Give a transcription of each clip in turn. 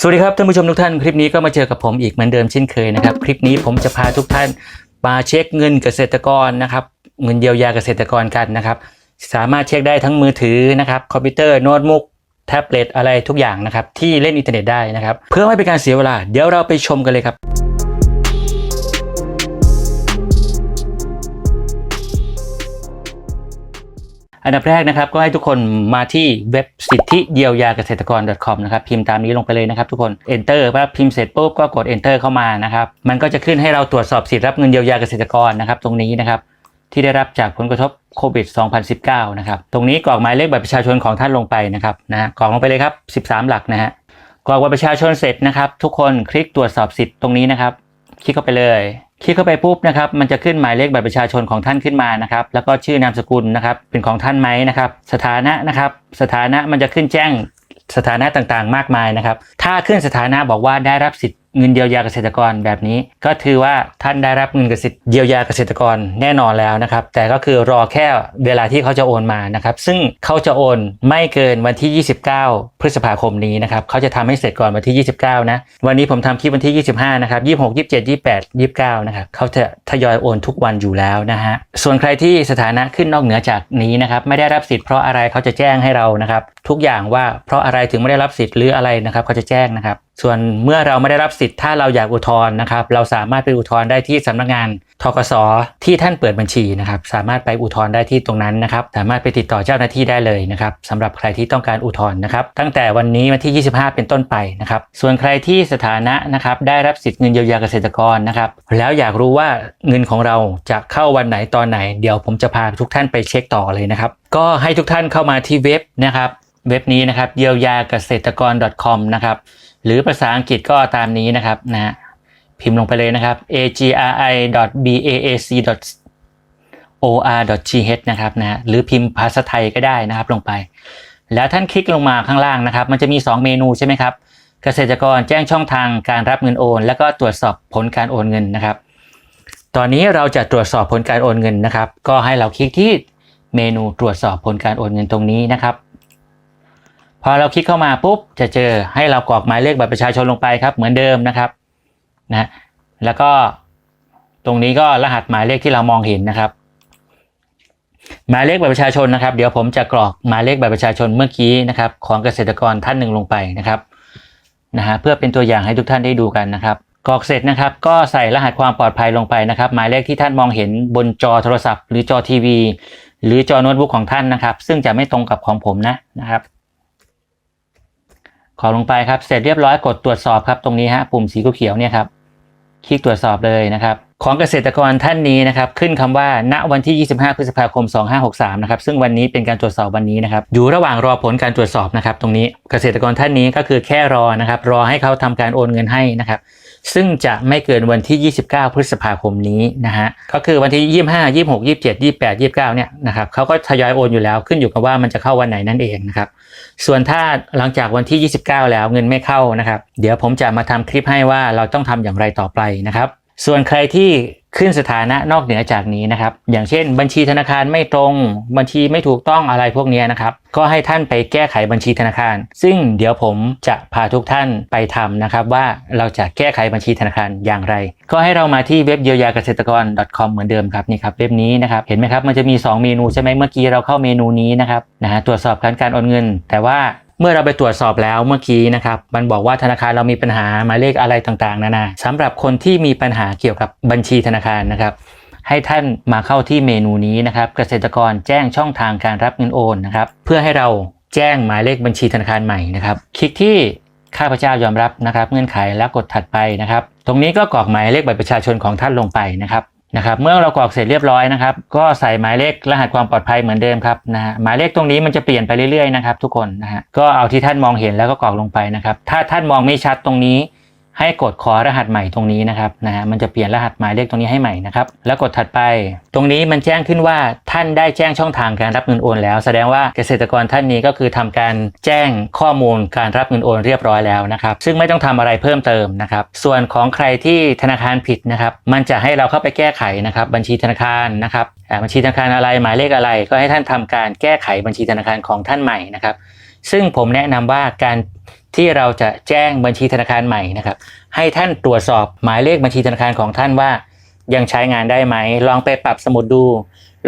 สวัสดีครับท่านผู้ชมทุกท่าน คลิปนี้ก็มาเจอกับผมอีกเหมือนเดิมเช่นเคยนะครับ คลิปนี้ผมจะพาทุกท่านมาเช็คเงินเกษตรกรนะครับ เงินเยียวยาเกษตรกรกันนะครับ สามารถเช็คได้ทั้งมือถือนะครับคอมพิวเตอร์โน้ตบุ๊กแท็บเล็ตอะไรทุกอย่างนะครับที่เล่นอินเทอร์เน็ตได้นะครับ เพื่อไม่เป็นการเสียเวลา เดี๋ยวเราไปชมกันเลยครับ อันดับแรกนะครับก็ให้ทุกคนมาที่เว็บสิทธิเยียวยาเกษตรกร .com นะครับพิมพ์ตามนี้ลงไปเลยนะครับทุกคน enter ว่าพิมพ์เสร็จปุ๊บก็กด enter เข้ามานะครับมันก็จะขึ้นให้เราตรวจสอบสิทธิรับเงินเยียวยาเกษตรกรนะครับตรงนี้นะครับที่ได้รับจากผลกระทบโควิด 2019 นะครับ ตรงนี้กรอกหมายเลขบัตรประชาชนของท่านลงไปนะครับนะฮะกรอกลงไปเลยครับ 13 หลักนะฮะ กรอกบัตรประชาชนเสร็จนะครับ ทุกคนคลิกตรวจสอบสิทธิ์ตรงนี้นะครับ คลิกเข้าไปเลย คลิกเข้าไปปุ๊บนะครับมันจะขึ้นหมายเลขบัตรประชาชนของท่านขึ้นมานะครับ แล้วก็ชื่อนามสกุลนะครับเป็นของท่านไหมนะครับ สถานะนะครับ สถานะมันจะขึ้นแจ้งสถานะต่างๆ มากมายนะครับ ถ้าขึ้นสถานะบอกว่าได้รับสิทธิ เงินเยียวยาเกษตรกรแบบนี้ ก็ถือว่าท่านได้รับเงินเกษตรเยียวยาเกษตรกรแน่นอนแล้วนะครับ แต่ก็คือรอแค่เวลาที่เขาจะโอนมานะครับ ซึ่งเขาจะโอนไม่เกินวันที่ 29 พฤษภาคมนี้นะครับเขาจะทำให้เสร็จก่อนวันที่ 29 นะ วันนี้ผมทำคลิปวันที่ 25 นะครับ 26 27 28 29 นะครับเขาจะทยอยโอนทุกวันอยู่แล้วนะฮะส่วนใครที่สถานะขึ้นนอกเหนือจากนี้นะครับไม่ได้รับสิทธิ์เพราะอะไรเขาจะแจ้งให้เรานะครับทุกอย่างว่าเพราะอะไรถึงไม่ได้รับสิทธิ์หรืออะไรนะครับเขาจะแจ้งนะครับ ส่วนเมื่อเราไม่ได้รับสิทธิ์ถ้าเราอยากอุทธรณ์นะครับ เราสามารถไปอุทธรณ์ได้ที่สำนักงานทกสที่ท่านเปิดบัญชีนะครับ สามารถไปอุทธรณ์ได้ที่ตรงนั้นนะครับ สามารถไปติดต่อเจ้าหน้าที่ได้เลยนะครับสำหรับใครที่ต้องการอุทธรณ์นะครับ ตั้งแต่วันนี้วันที่ 25 เป็นต้นไปนะครับ ส่วนใครที่สถานะนะครับได้รับสิทธิ์เงินเยียวยาเกษตรกรนะครับ แล้วอยากรู้ว่าเงินของเราจะเข้าวันไหนตอนไหน เดี๋ยวผมจะพาทุกท่านไปเช็คต่อเลยนะครับ ก็ให้ทุกท่านเข้ามาที่เว็บนะครับ เว็บนี้นะครับเยียวยาเกษตรกร .com นะครับ หรือภาษาอังกฤษก็ตามนี้นะครับนะ พิมพ์ลงไปเลยนะครับ agri.baac. or.th นะครับนะฮะหรือพิมพ์ภาษาไทยก็ได้นะครับลงไป แล้วท่านคลิกลงมาข้างล่างนะครับ มันจะมี 2 เมนูใช่ไหมครับ เกษตรกรแจ้งช่องทางการรับเงินโอน แล้วก็ตรวจสอบผลการโอนเงินนะครับ ตอนนี้เราจะตรวจสอบผลการโอนเงินนะครับ ก็ให้เราคลิกที่เมนูตรวจสอบผลการโอนเงินตรงนี้นะครับ พอเราคลิกเข้ามาปุ๊บจะเจอให้เรากรอกหมายเลขบัตรประชาชนลงไปครับ เหมือนเดิมนะครับนะแล้วก็ตรงนี้ก็รหัสหมายเลขที่เรามองเห็นนะครับ หมายเลขบัตรประชาชนนะครับ เดี๋ยวผมจะกรอกหมายเลขบัตรประชาชนเมื่อกี้นะครับ ของเกษตรกรท่านหนึ่งลงไปนะครับนะฮะเพื่อเป็นตัวอย่างให้ทุกท่านได้ดูกันนะครับกรอกเสร็จนะครับ ก็ใส่รหัสความปลอดภัยลงไปนะครับ หมายเลขที่ท่านมองเห็นบนจอโทรศัพท์ หรือจอทีวี หรือจอโน้ตบุ๊กของท่านนะครับ ซึ่งจะไม่ตรงกับของผมนะนะครับ ขอลงไปครับ เสร็จเรียบร้อยกดตรวจสอบครับตรงนี้ฮะปุ่มสีเขียวเนี่ยครับคลิกตรวจสอบเลยนะครับของเกษตรกรท่านนี้นะครับขึ้นคำว่าณวันที่ 25 พฤษภาคม 2563 นะครับซึ่งวันนี้เป็นการตรวจสอบวันนี้นะครับอยู่ระหว่างรอผลการตรวจสอบนะครับตรงนี้เกษตรกรท่านนี้ก็คือแค่รอนะครับรอให้เขาทำการโอนเงินให้นะครับ ซึ่งจะไม่เกินวันที่ 29 พฤษภาคมนี้นะฮะก็คือวันที่ 25 26 27 28 29 เนี่ยนะครับเขาก็ทยอยโอนอยู่แล้วขึ้นอยู่กับว่ามันจะเข้าวันไหนนั่นเองนะครับส่วนถ้าหลังจากวันที่ 29 แล้วเงินไม่เข้านะครับ เดี๋ยวผมจะมาทำคลิปให้ว่าเราต้องทำอย่างไรต่อไปนะครับ ส่วนใครที่ ขึ้นสถานะนอกเหนือจากนี้นะครับ อย่างเช่น บัญชีธนาคารไม่ตรง บัญชีไม่ถูกต้องอะไรพวกนี้นะครับ ก็ให้ท่านไปแก้ไขบัญชีธนาคาร ซึ่งเดี๋ยวผมจะพาทุกท่านไปทำนะครับ ว่าเราจะแก้ไขบัญชีธนาคารอย่างไร ก็ให้เรามาที่เว็บเยียวยาเกษตรกร .com เหมือนเดิมครับนี่ครับเว็บนี้นะครับเห็นไหมครับมันจะมี 2 เมนูใช่ไหมเมื่อกี้เราเข้าเมนูนี้นะครับนะฮะตรวจสอบการการโอนเงิน แต่ว่า เมื่อเราไปตรวจสอบแล้วเมื่อกี้นะครับมันบอกว่าธนาคารเรามีปัญหาหมายเลขอะไรต่างๆ นานาสำหรับคนที่มีปัญหาเกี่ยวกับบัญชีธนาคารนะครับให้ท่านมาเข้าที่เมนูนี้นะครับเกษตรกรแจ้งช่องทางการรับเงินโอนนะครับเพื่อให้เราแจ้งหมายเลขบัญชีธนาคารใหม่นะครับคลิกที่ข้าพเจ้ายอมรับนะครับ เงื่อนไขแล้วกดถัดไปนะครับ ตรงนี้ก็กรอกหมายเลขบัตรประชาชนของท่านลงไปนะครับ นะครับเมื่อเรากรอกเสร็จเรียบร้อยนะครับ ก็ใส่หมายเลขรหัสความปลอดภัยเหมือนเดิมครับนะฮะหมายเลขตรงนี้มันจะเปลี่ยนไปเรื่อยๆนะครับทุกคนนะฮะก็เอาที่ท่านมองเห็นแล้วก็กรอกลงไปนะครับ ถ้าท่านมองไม่ชัดตรงนี้ ให้กดขอรหัสใหม่ตรงนี้นะครับนะฮะมันจะเปลี่ยนรหัสหมายเลขตรงนี้ให้ใหม่นะครับแล้วกดถัดไป ตรงนี้มันแจ้งขึ้นว่าท่านได้แจ้งช่องทางการรับเงินโอน แล้ว แสดงว่าเกษตรกรท่านนี้ก็คือทำการแจ้งข้อมูลการรับเงินโอนเรียบร้อยแล้วนะครับซึ่งไม่ต้องทำอะไรเพิ่มเติมนะครับส่วนของใครที่ธนาคารผิดนะครับมันจะให้เราเข้าไปแก้ไขนะครับบัญชีธนาคารนะครับบัญชีธนาคารอะไรหมายเลขอะไร ก็ให้ท่านทำการแก้ไขบัญชีธนาคารของท่านใหม่นะครับซึ่งผมแนะนำว่าการ ที่เราจะแจ้งบัญชีธนาคารใหม่นะครับ ให้ท่านตรวจสอบหมายเลขบัญชีธนาคารของท่านว่า ยังใช้งานได้ไหม ลองไปปรับสมุดดู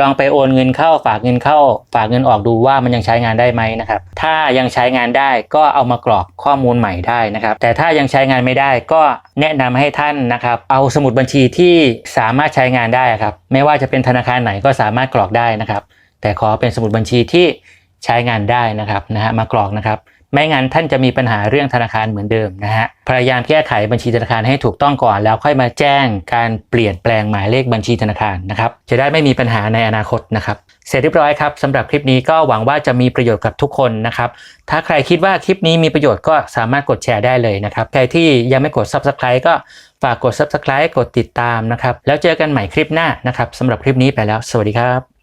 ลองไปโอนเงินเข้าฝากเงินเข้า ฝากเงินออกดูว่ามันยังใช้งานได้ไหมนะครับ ถ้ายังใช้งานได้ก็เอามากรอกข้อมูลใหม่ได้นะครับ แต่ถ้ายังใช้งานไม่ได้ก็แนะนำให้ท่านนะครับ เอาสมุดบัญชีที่สามารถใช้งานได้ครับ ไม่ว่าจะเป็นธนาคารไหนก็สามารถกรอกได้นะครับ แต่ขอเป็นสมุดบัญชีที่ใช้งานได้นะครับนะฮะมากรอกนะครับ ไม่งั้นท่านจะมีปัญหาเรื่องธนาคารเหมือนเดิมนะฮะ พยายามแก้ไขบัญชีธนาคารให้ถูกต้องก่อนแล้วค่อยมาแจ้งการเปลี่ยนแปลงหมายเลขบัญชีธนาคารนะครับ จะได้ไม่มีปัญหาในอนาคตนะครับ เสร็จเรียบร้อยครับสำหรับคลิปนี้ก็หวังว่าจะมีประโยชน์กับทุกคนนะครับ ถ้าใครคิดว่าคลิปนี้มีประโยชน์ก็สามารถกดแชร์ได้เลยนะครับ ใครที่ยังไม่กด Subscribe ก็ฝากกด Subscribe กดติดตามนะครับ แล้วเจอกันใหม่คลิปหน้านะครับสำหรับคลิปนี้ไปแล้ว สวัสดีครับ